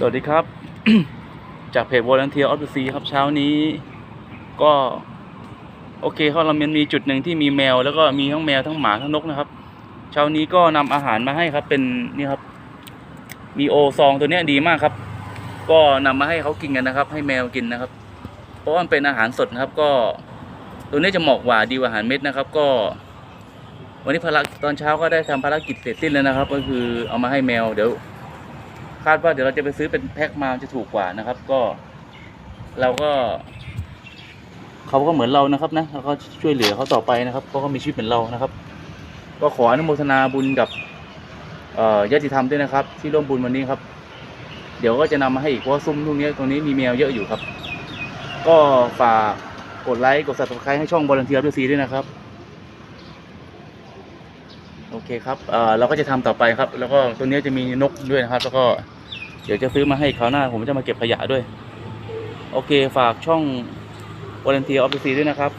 สวัสดีครับ จากเพจ Volunteer of the Sea ครับเช้านี้ก็ โอเคครับเรามันมีจุดหนึ่งที่มีแมว แล้วก็มีทั้งแมวทั้งหมาทั้งนกนะครับ เช้านี้ก็นำอาหารมาให้ครับ เป็นนี่ครับ มีโอซองตัวนี้ดีมากครับ ก็นำมาให้เขากินกันนะครับ ให้แมวกินนะครับ เพราะว่ามันเป็นอาหารสดนะครับ ก็ ตัวนี้จะเหมาะกว่าดีกว่าอาหารเม็ดนะครับ ก็ วันนี้ภารกิจตอนเช้าก็ได้ทำภารกิจเสร็จสิ้นแล้วนะครับ ก็คือเอามาให้แมวเดี๋ยว คาดว่าเดี๋ยวเราจะไปซื้อเป็นแพ็คมาจะถูกกว่านะครับ ก็ เราก็เขาก็เหมือนเรานะครับนะเราก็ช่วยเหลือเขาต่อไปนะครับเขาก็มีชีวิตเหมือนเรานะครับ ก็ขออนุโมทนาบุญกับเอ่อญาติธรรมด้วยนะครับ ที่ร่วมบุญวันนี้ครับ เดี๋ยวก็จะนำมาให้อีกเพราะว่าซุ้มตรงนี้ตรงนี้มีแมวเยอะอยู่ครับ ก็ฝากกดไลค์กด subscribe ให้ช่องบอลเทียร์ด้วยซีด้วยนะครับโอเคครับเเราก็จะทำต่อไปครับ แล้วก็ตัวนี้จะมีนกด้วยนะครับ แล้วก็ เดี๋ยวจะซื้อมาให้คราวหน้า ผมจะมาเก็บขยะด้วย โอเค ฝากช่อง Volunteer of the Sea ด้วยนะครับ